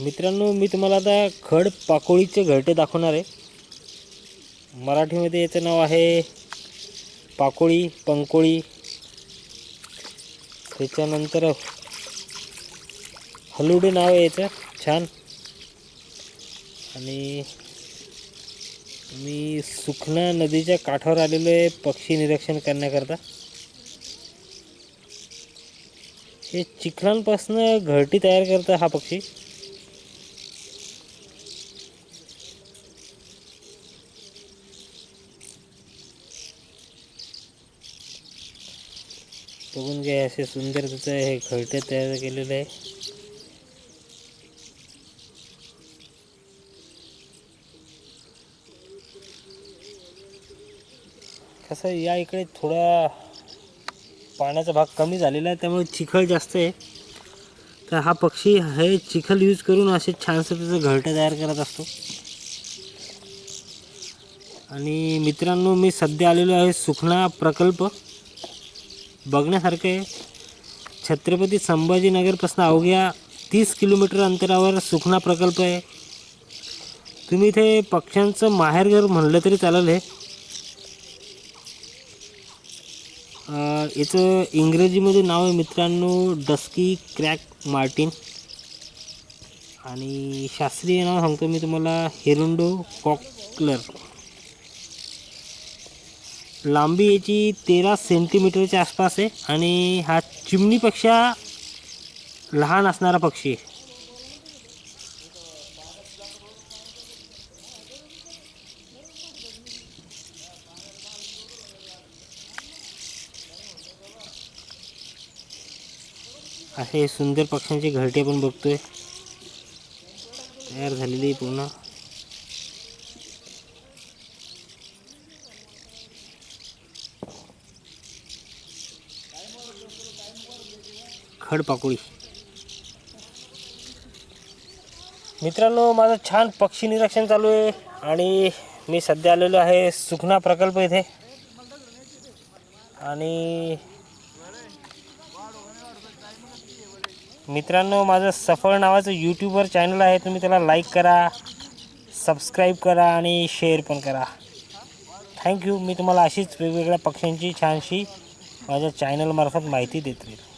मित्रांनो मी तुम्हाला आता खड पाकोळीचे घरटे दाखवणार आहे. मराठीमध्ये याचं नाव आहे पाकोळी पंकोळी. त्याच्यानंतर हलुडे नाव आहे याचं छान. आणि मी सुखना नदीच्या काठावर आलेलो आहे पक्षी निरीक्षण करण्याकरता. हे चिखलांपासनं घरटी तयार करतं हा पक्षी. बघून घ्या असे सुंदर त्याचं हे घरटे तयार केलेलं आहे. कसं या इकडे थोडा पाण्याचा भाग कमी झालेला आहे त्यामुळे चिखल जास्त आहे. तर हा पक्षी हे चिखल यूज करून असे छानसं त्याचं घरटं तयार करत असतो. आणि मित्रांनो मी सध्या आलेलो आहे सुखना प्रकल्प. बघण्यासारखं आहे छत्रपती संभाजीनगरपासून अवघ्या तीस किलोमीटर अंतरावर सुखना प्रकल्प आहे. तुम्ही इथे पक्ष्यांचं माहेरघर म्हणलं तरी चालेल हे. याचं इंग्रजीमध्ये नाव आहे मित्रांनो डस्की क्रॅक मार्टिन. आणि शास्त्रीय नाव सांगतो मी तुम्हाला हेरुंडो कॉकलर. लांबी याची तेरा सेंटीमीटरच्या आसपास आहे आणि हा चिमणीपेक्षा लहान असणारा पक्षी आहे. असे सुंदर पक्ष्यांचे घरटे पण बघतोय. तयार झालेली पूर्ण. खडपाकोळी मित्रांनो माझं छान पक्षी निरीक्षण चालू आहे आणि मी सध्या आलेलो आहे सुखना प्रकल्प इथे. आणि मित्रांनो माझं सफळ नावाचं यूट्यूबवर चॅनल आहे तुम्ही त्याला लाईक करा सबस्क्राईब करा आणि शेअर पण करा. थँक्यू मी तुम्हाला अशीच वेगवेगळ्या पक्ष्यांची छानशी माझ्या चॅनलमार्फत माहिती देत राहील.